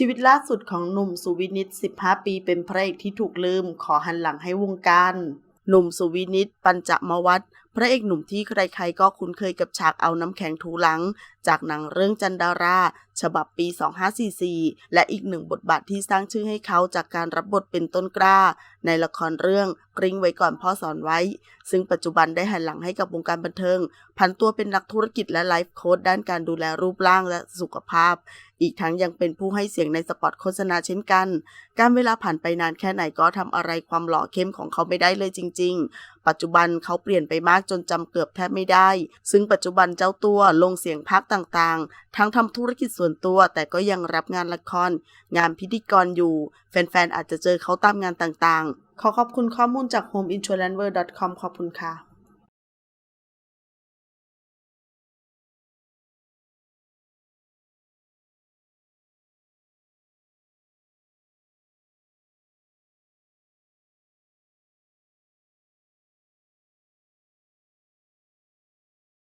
ชีวิตล่าสุดของหนุ่มสุวินิต 15 ปีเป็นพระเอกที่ถูกลืม ขอหันหลังให้วงการ หนุ่มสุวินิต ปัญจมวัฒน์พระเอกหนุ่มที่ใครๆก็คุ้นเคยกับฉากเอาน้ำแข็งถูหลัง จากหนังเรื่องจันดารา ฉบับปี 2544 และอีกหนึ่งบทบาทที่สร้างชื่อให้เขาจากการรับบทเป็นต้นกล้า ในละครเรื่องกริ้งไว้ก่อนพ่อสอนไว้ ซึ่งปัจจุบันได้หันหลังให้กับวงการบันเทิงผันตัวเป็นนักธุรกิจและไลฟ์โค้ดด้านการดูแลรูปร่างและสุขภาพ อีกทั้งยังเป็นผู้ให้เสียงในสปอตโฆษณาเช่นกัน การเวลาผ่านไปนานแค่ไหนก็ทำอะไรความหล่อเข้มของเขาไม่ได้เลยจริง ๆ ปัจจุบันเขาเปลี่ยนไปมากจนจำเกือบแทบไม่ได้ ซึ่งปัจจุบันเจ้าตัวลงเสียงพักต่างๆ ทั้งทำธุรกิจส่วนตัวแต่ก็ยังรับงานละคร งานพิธีกรอยู่ แฟนๆ อาจจะเจอเขาตามงานต่างๆ ขอขอบคุณข้อมูลจาก homeinsuranceworld.com ขอบคุณค่ะ